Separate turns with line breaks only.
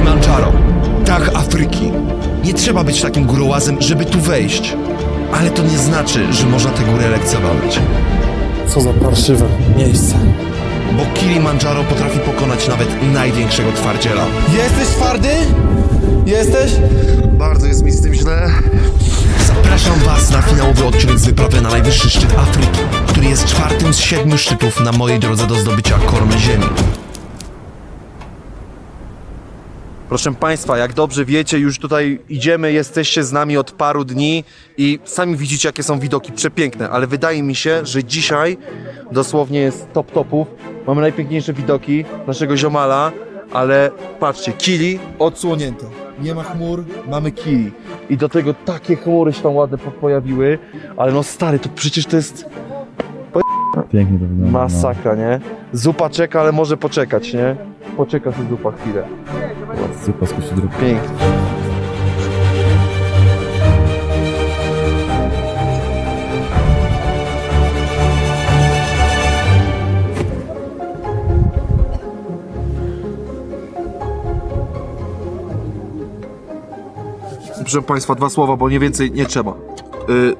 Kilimandżaro, dach Afryki. Nie trzeba być takim górołazem, żeby tu wejść. Ale to nie znaczy, że można tę górę lekceważyć.
Co za parszywe miejsce.
Bo Kilimandżaro potrafi pokonać nawet największego twardziela.
Jesteś twardy? Jesteś?
Bardzo jest mi z tym źle. Zapraszam Was na finałowy odcinek z wyprawy na najwyższy szczyt Afryki, który jest czwartym z siedmiu szczytów na mojej drodze do zdobycia kormy ziemi.
Proszę Państwa, jak dobrze wiecie, już tutaj idziemy, jesteście z nami od paru dni i sami widzicie, jakie są widoki przepiękne, ale wydaje mi się, że dzisiaj dosłownie jest top topów. Mamy najpiękniejsze widoki naszego ziomala, ale patrzcie, kili odsłonięte. Nie ma chmur, mamy kili. I do tego takie chmury się tam ładne po- pojawiły, ale no stary, to przecież to jest
Pięknie to wygląda.
masakra, nie? Zupa czeka, ale może poczekać, nie? Poczeka sobie zupa chwilę.
Zupa z kości dróg.
Pięknie. Proszę Państwa, dwa słowa, bo nie więcej nie trzeba. Y,